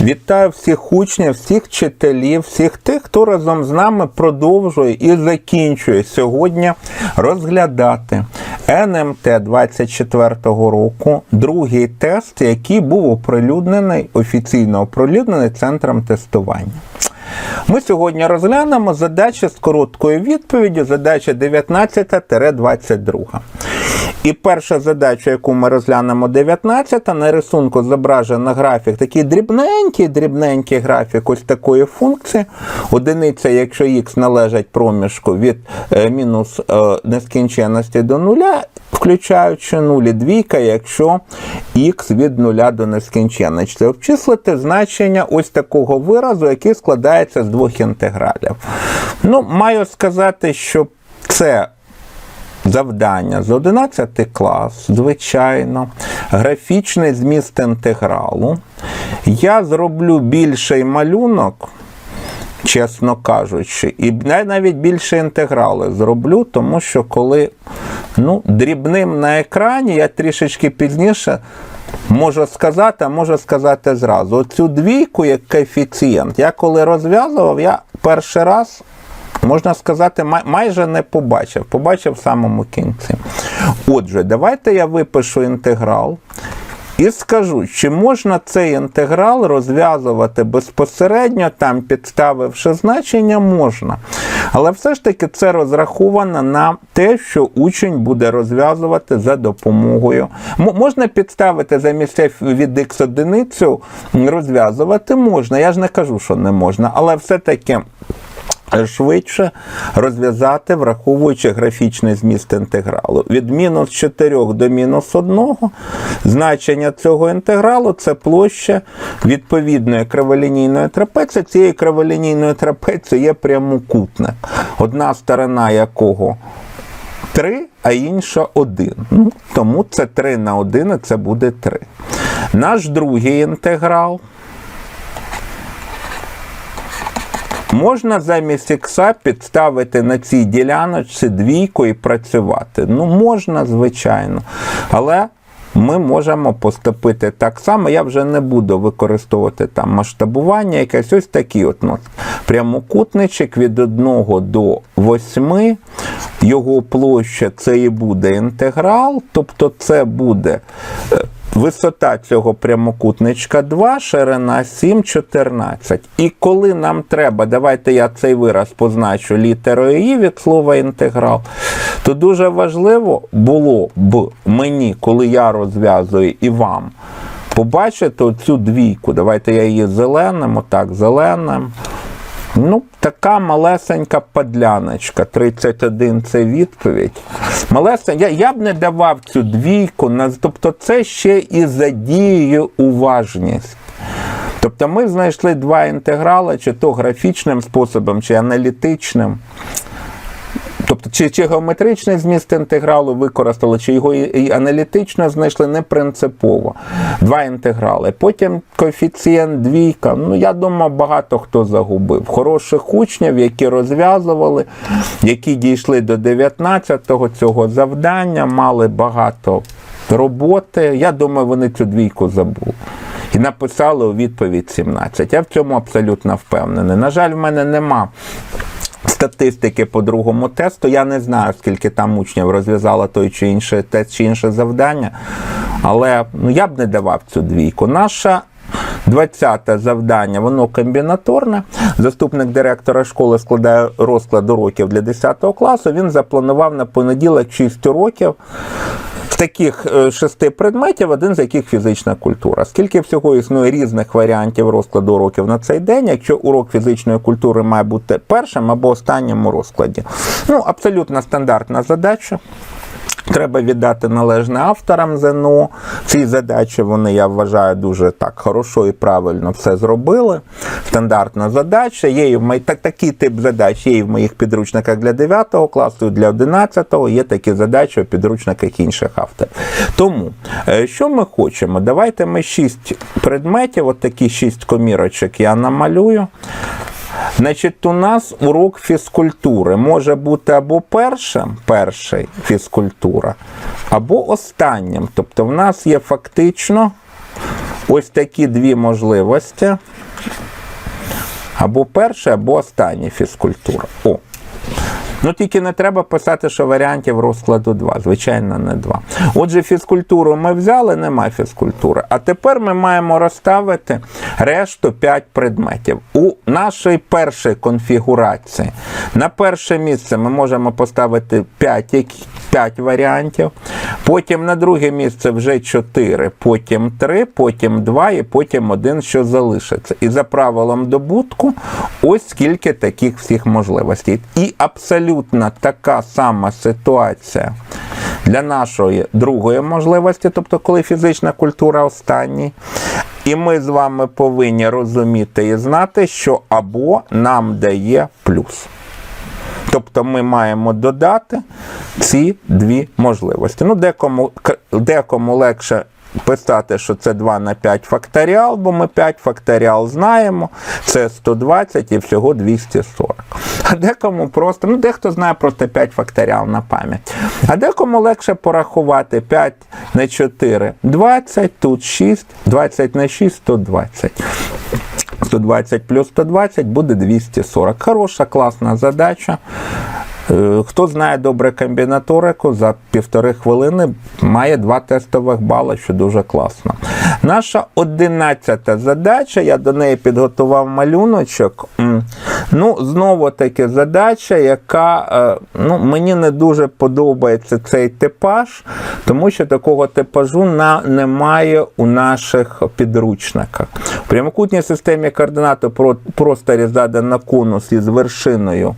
Вітаю всіх учнів, всіх вчителів, всіх тих, хто разом з нами продовжує і закінчує сьогодні розглядати НМТ 24-го року, другий тест, який був оприлюднений, офіційно оприлюднений центром тестування. Ми сьогодні розглянемо задачі з короткою відповіддю, задача 19-22. І перша задача, яку ми розглянемо 19, на рисунку зображено графік, такий дрібненький, дрібненький графік ось такої функції. Одиниця, якщо х належать проміжку від е, мінус е, нескінченності до нуля, включаючи нулі, двійка, якщо х від нуля до нескінченності. Обчислити значення ось такого виразу, який складається з двох інтегралів. Ну, маю сказати, що це завдання з 11 клас, звичайно, графічний зміст інтегралу. Я зроблю більший малюнок, чесно кажучи, і навіть більше інтеграли зроблю, тому що коли ну, дрібним на екрані, я трішечки пізніше. Можу сказати, а можу сказати зразу. Оцю двійку як коефіцієнт, я коли розв'язував, я перший раз можна сказати, май- майже не побачив. Побачив в самому кінці. Отже, давайте я випишу інтеграл. І скажу, чи можна цей інтеграл розв'язувати безпосередньо, там підставивши значення, можна. Але все ж таки це розраховано на те, що учень буде розв'язувати за допомогою. М- можна підставити замість f від x одиницю, розв'язувати можна. Я ж не кажу, що не можна, але все-таки швидше розв'язати, враховуючи графічний зміст інтегралу. Від мінус 4 до мінус 1 значення цього інтегралу це площа відповідної криволінійної трапеції. Цієї криволінійної трапеції є прямокутник, одна сторона якого 3, а інша 1. Ну, тому це 3 на 1, і це буде 3. Наш другий інтеграл Можна замість ікса підставити на цій діляночці двійку і працювати. Ну, можна, звичайно. Але ми можемо поступити так само. Я вже не буду використовувати там масштабування, якесь ось такий от прямокутничок від 1 до 8. Його площа це і буде інтеграл, тобто це буде. Висота цього прямокутничка 2, ширина 7, 14. І коли нам треба, давайте я цей вираз позначу літерою «і» від слова інтеграл, то дуже важливо було б мені, коли я розв'язую і вам, побачити оцю двійку. Давайте я її зеленим, отак, зеленим. Ну, така малесенька подляночка. 31 це відповідь. Малесенька. Я, я б не давав цю двійку, тобто це ще і задіює уважність. Тобто ми знайшли два інтеграли, чи то графічним способом, чи аналітичним. Тобто, чи, чи геометричний зміст інтегралу використали, чи його і, аналітично знайшли не принципово. Два інтеграли. Потім коефіцієнт двійка. Ну, я думаю, багато хто загубив. Хороших учнів, які розв'язували, які дійшли до 19-го цього завдання, мали багато роботи. Я думаю, вони цю двійку забули. І написали у відповідь 17. Я в цьому абсолютно впевнений. На жаль, в мене нема статистики по другому тесту. Я не знаю, скільки там учнів розв'язало той чи інший тест чи інше завдання. Але ну, я б не давав цю двійку. Наша 20 завдання, воно комбінаторне. Заступник директора школи складає розклад уроків для 10 класу. Він запланував на понеділок 6 уроків. Таких е, шести предметів, один з яких фізична культура. Скільки всього існує різних варіантів розкладу уроків на цей день, якщо урок фізичної культури має бути першим або останнім у розкладі. Ну, абсолютно стандартна задача. Треба віддати належне авторам ЗНО. Ці задачі вони, я вважаю, дуже так хорошо і правильно все зробили. Стандартна задача. Є і в мої, так, такий тип задач є і в моїх підручниках для 9 класу, і для 11, є такі задачі у підручниках інших авторів. Тому, е, що ми хочемо? Давайте ми шість предметів, от такі шість комірочок я намалюю. Значить, у нас урок фізкультури може бути або першим, перший фізкультура, або останнім. Тобто, в нас є фактично ось такі дві можливості. Або перша, або остання фізкультура. О. Ну тільки не треба писати, що варіантів розкладу 2. Звичайно, не 2. Отже, фізкультуру ми взяли, немає фізкультури. А тепер ми маємо розставити решту 5 предметів. У нашій першій конфігурації на перше місце ми можемо поставити 5, які- 5 варіантів. Потім на друге місце вже 4, потім 3, потім 2 і потім 1, що залишиться. І за правилом добутку, ось скільки таких всіх можливостей. І абсолютно така сама ситуація для нашої другої можливості, тобто коли фізична культура останній. І ми з вами повинні розуміти і знати, що або нам дає плюс. Тобто ми маємо додати ці дві можливості. Ну, декому, декому легше писати, що це 2 на 5 факторіал, бо ми 5 факторіал знаємо, це 120 і всього 240. А декому просто, ну дехто знає просто 5 факторіал на пам'ять. А декому легше порахувати 5 на 4 20, тут 6, 20 на 6 120. 120 плюс 120 буде 240. Хороша, класна задача. Е, Хто знає добре комбінаторику, за півтори хвилини має два тестових бали, що дуже класно. Наша одинадцята задача, я до неї підготував малюночок. Ну, знову таки задача, яка е, ну, мені не дуже подобається цей типаж, тому що такого типажу на, немає у наших підручниках. В прямокутній системі координат просторі задано конус із вершиною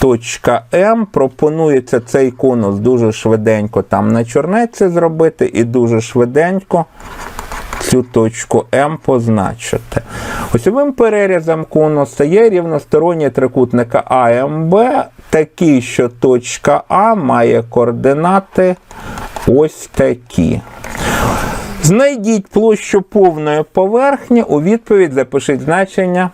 точка М. Пропонується цей конус дуже швиденько там на чорнеці зробити і дуже швиденько цю точку М позначити. Осьовим перерізом кону стає рівносторонні трикутника АМБ, такі, що точка А має координати ось такі. Знайдіть площу повної поверхні, у відповідь запишіть значення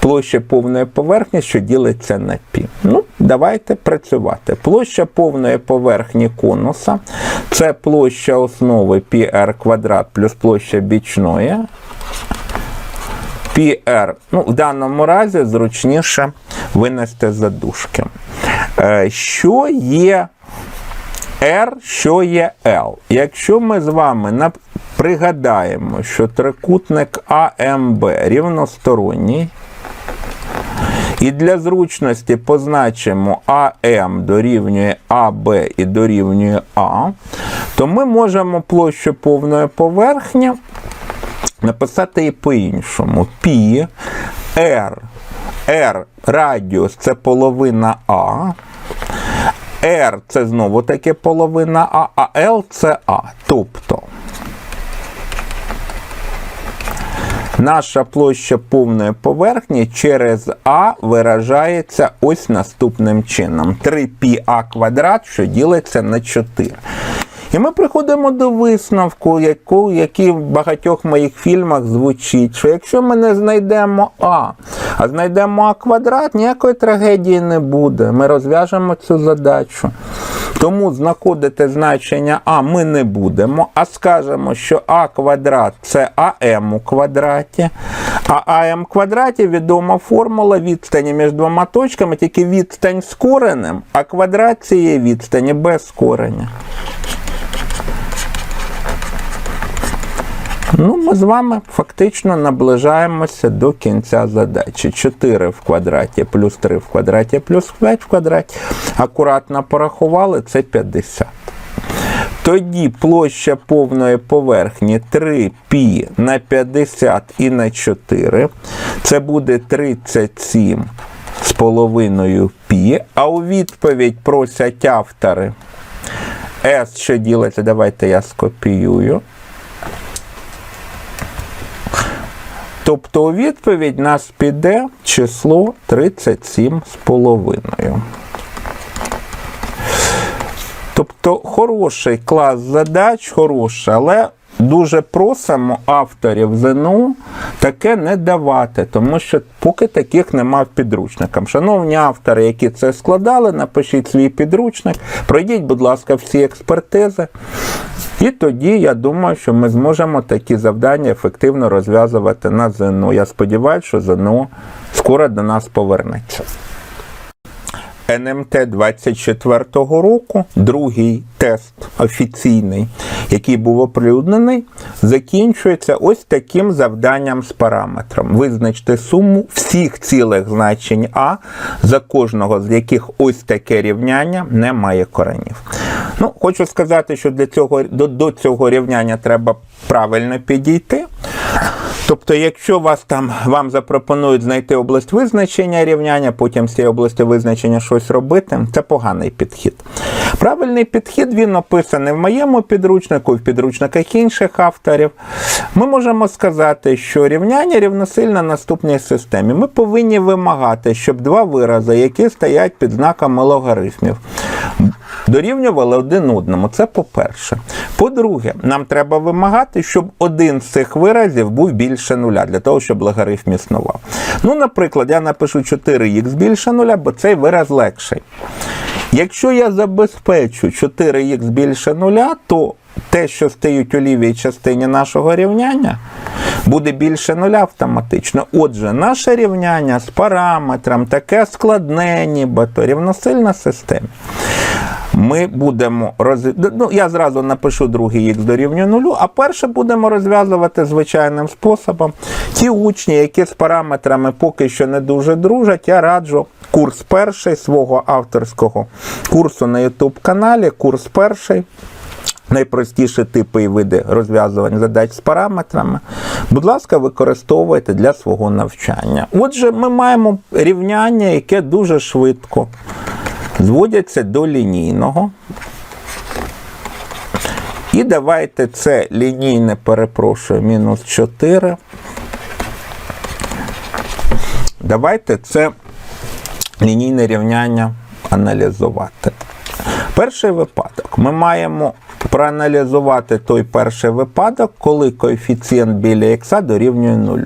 площі повної поверхні, що ділиться на пі. Ну, давайте працювати. Площа повної поверхні конуса це площа основи πr квадрат плюс площа бічної. PR, ну, в даному разі зручніше винести за дужки. Е, Що є R, що є L. Якщо ми з вами пригадаємо, що трикутник АМБ рівносторонній, і для зручності позначимо АМ дорівнює АБ і дорівнює А, то ми можемо площу повної поверхні написати і по-іншому. Пі, R, R радіус це половина А. R це знову таки половина А, а L це А. Тобто наша площа повної поверхні через А виражається ось наступним чином. 3πA квадрат, що ділиться на 4. І ми приходимо до висновку, яку, який в багатьох моїх фільмах звучить, що якщо ми не знайдемо А, а знайдемо А квадрат, ніякої трагедії не буде. Ми розв'яжемо цю задачу. Тому знаходити значення А ми не будемо, а скажемо, що А квадрат це АМ у квадраті. А АМ квадраті відома формула відстані між двома точками, тільки відстань з коренем, а квадрат цієї відстані без кореня. Ну, ми з вами фактично наближаємося до кінця задачі. 4 в квадраті плюс 3 в квадраті плюс 5 в квадраті. Акуратно порахували, це 50. Тоді площа повної поверхні 3π на 50 і на 4. Це буде 37 з половиною π. А у відповідь просять автори S, що ділиться, давайте я скопіюю. Тобто у відповідь нас піде число 37,5. Тобто хороший клас задач, хороший, але дуже просимо авторів ЗНО таке не давати, тому що поки таких нема в підручниках. Шановні автори, які це складали, напишіть свій підручник, пройдіть, будь ласка, всі експертизи. І тоді я думаю, що ми зможемо такі завдання ефективно розв'язувати на ЗНО. Я сподіваюся, що ЗНО скоро до нас повернеться. НМТ 24-го року, другий тест офіційний, який був оприлюднений, закінчується ось таким завданням з параметром. Визначте суму всіх цілих значень А, за кожного з яких ось таке рівняння не має коренів. Ну, хочу сказати, що для цього, до, до цього рівняння треба правильно підійти. Тобто, якщо вас там вам запропонують знайти область визначення рівняння, потім з цієї області визначення щось робити, це поганий підхід. Правильний підхід він описаний в моєму підручнику, в підручниках інших авторів. Ми можемо сказати, що рівняння рівносильне наступній системі. Ми повинні вимагати, щоб два вирази, які стоять під знаками логарифмів, дорівнювали один одному. Це по-перше. По-друге, нам треба вимагати, щоб один з цих виразів був більше нуля, для того, щоб логарифм існував. Ну, наприклад, я напишу 4х більше нуля, бо цей вираз легший. Якщо я забезпечу 4х більше нуля, то те, що стоїть у лівій частині нашого рівняння, буде більше нуля автоматично. Отже, наше рівняння з параметром таке складне, нібито рівносильна система. Ми будемо роз... ну, я зразу напишу другий х дорівнює нулю, а перше будемо розв'язувати звичайним способом. Ті учні, які з параметрами поки що не дуже дружать, я раджу курс перший свого авторського курсу на YouTube каналі. Курс перший. Найпростіші типи і види розв'язування задач з параметрами, будь ласка, використовуйте для свого навчання. Отже, ми маємо рівняння, яке дуже швидко зводяться до лінійного. І давайте це лінійне, перепрошую, мінус 4. Давайте це лінійне рівняння аналізувати. Перший випадок. Ми маємо проаналізувати той перший випадок, коли коефіцієнт біля х дорівнює 0.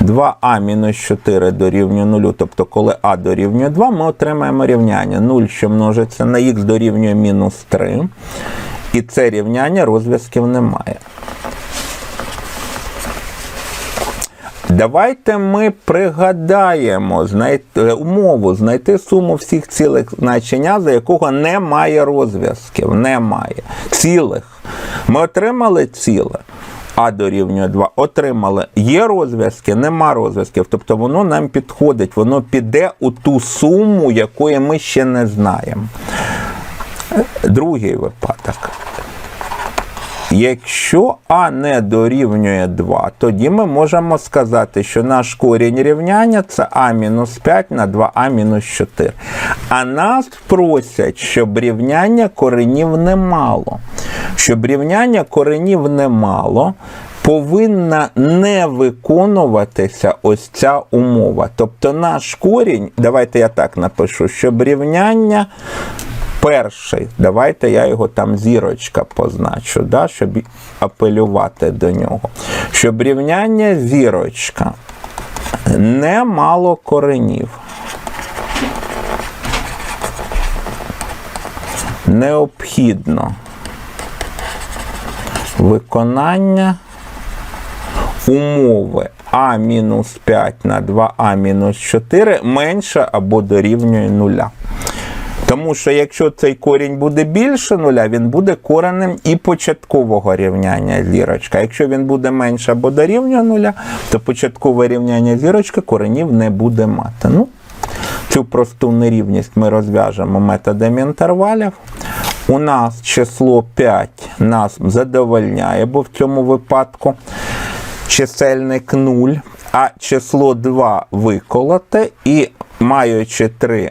2а мінус 4 дорівнює 0, тобто коли а дорівнює 2, ми отримаємо рівняння 0, що множиться на х дорівнює мінус 3. І це рівняння розв'язків немає. Давайте ми пригадаємо знайти, умову знайти суму всіх цілих значення, за якого немає розв'язків. Немає. Цілих. Ми отримали ціле. А дорівнює 2. Отримали. Є розв'язки, нема розв'язків. Тобто воно нам підходить, воно піде у ту суму, якої ми ще не знаємо. Другий випадок. Якщо А не дорівнює 2, тоді ми можемо сказати, що наш корінь рівняння це А мінус 5 на 2А-4. А нас просять, щоб рівняння коренів не мало. Щоб рівняння коренів не мало, повинна не виконуватися ось ця умова. Тобто наш корінь, давайте я так напишу, щоб рівняння перший, давайте я його там зірочка позначу, да, щоб апелювати до нього. Щоб рівняння зірочка не мало коренів. Необхідно виконання умови а мінус 5 на 2а мінус 4 менше або дорівнює нуля. Тому що якщо цей корінь буде більше нуля, він буде коренем і початкового рівняння зірочка. Якщо він буде менше або дорівнює нуля, то початкове рівняння зірочки коренів не буде мати. Ну, Цю просту нерівність ми розв'яжемо методом інтервалів. У нас число 5 нас задовольняє, бо в цьому випадку чисельник 0, а число 2 виколоте і маючи 3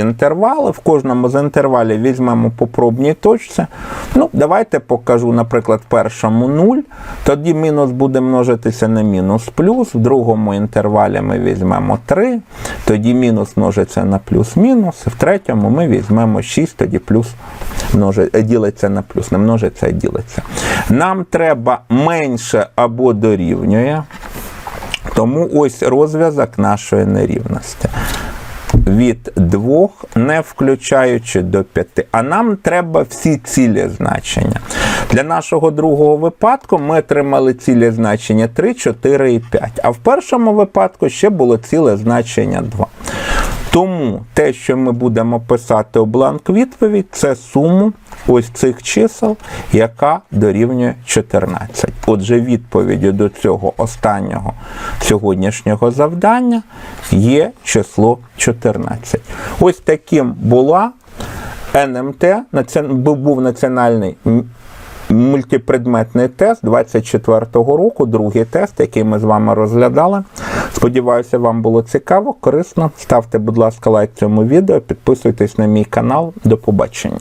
інтервали. В кожному з інтервалів візьмемо по пробній точці. Ну, Давайте покажу, наприклад, першому 0. Тоді мінус буде множитися на мінус плюс. В другому інтервалі ми візьмемо 3, тоді мінус множиться на плюс-мінус. В третьому ми візьмемо 6, тоді плюс множить, е, ділиться на плюс, не множиться, а ділиться. Нам треба менше або дорівнює. Тому ось розв'язок нашої нерівності. Від 2, не включаючи до 5. А нам треба всі цілі значення. Для нашого другого випадку ми отримали цілі значення 3, 4 і 5. А в першому випадку ще було ціле значення 2. Тому те, що ми будемо писати у бланк відповідь, це суму ось цих чисел, яка дорівнює 14. Отже, відповіддю до цього останнього сьогоднішнього завдання є число 14. Ось таким була НМТ, був національний мультипредметний тест 24-го року, другий тест, який ми з вами розглядали. Сподіваюся, вам було цікаво, корисно. Ставте, будь ласка, лайк цьому відео, підписуйтесь на мій канал. До побачення.